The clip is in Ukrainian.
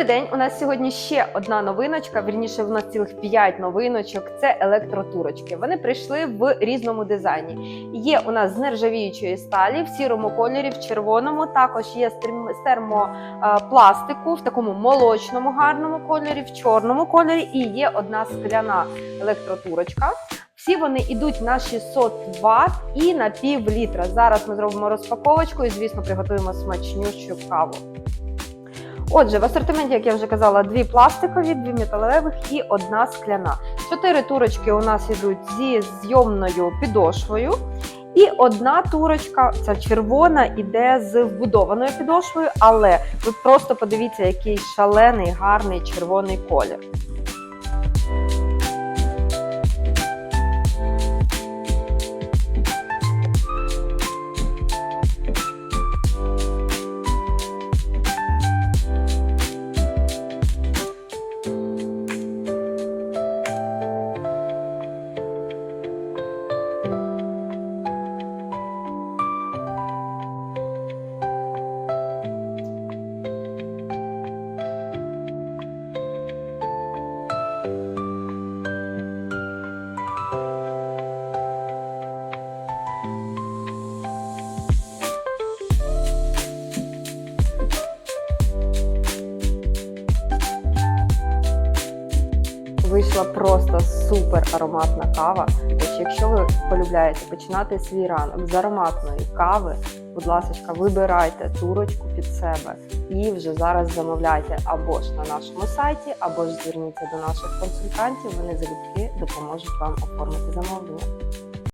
Добрий день! У нас сьогодні ще одна новиночка. Вірніше, в нас цілих 5 новиночок. Це електротурочки. Вони прийшли в різному дизайні. Є у нас з нержавіючої сталі в сірому кольорі, в червоному. Також є з термопластику в такому молочному гарному кольорі, в чорному кольорі. І є одна скляна електротурочка. Всі вони йдуть на 600 Вт і на пів літра. Зараз ми зробимо розпаковочку і, звісно, приготуємо смачнющу каву. Отже, в асортименті, як я вже казала, дві пластикові, дві металевих і одна скляна. Чотири турочки у нас йдуть зі зйомною підошвою. І одна турочка, ця червона, іде з вбудованою підошвою, але ви просто подивіться, який шалений, гарний червоний колір. Thank you. Вийшла просто супер ароматна кава. Тож, якщо ви полюбляєте починати свій ранок з ароматної кави, будь ласка, вибирайте турочку під себе і вже зараз замовляйте або ж на нашому сайті, або ж зверніться до наших консультантів. Вони залюбки допоможуть вам оформити замовлення.